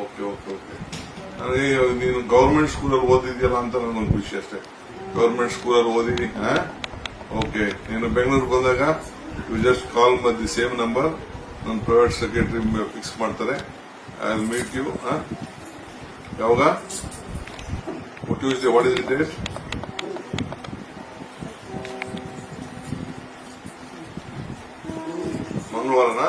Okay okay okay. ನನಗೆ ನೀನು government ಸ್ಕೂಲಲ್ಲಿ ಓದಿದ್ಯಲ್ಲ ಅಂತ ನನಗೊಂದು ಖುಷಿ ಅಷ್ಟೇ. ಗೌರ್ಮೆಂಟ್ ಸ್ಕೂಲಲ್ಲಿ ಓದಿದಿ ಓಕೆ, ನೀನು ಬೆಂಗಳೂರಿಗೆ ಬಂದಾಗ you just call the same number ನನ್ನ ಪ್ರೈವೇಟ್ ಸೆಕ್ರೆಟರಿ ಫಿಕ್ಸ್ ಮಾಡ್ತಾರೆ. ಐ ವಿಲ್ ಮೀಟ್ ಯು ಯಾವಾಗ? Tuesday what is date ಮಂಗಳವಾರನಾ?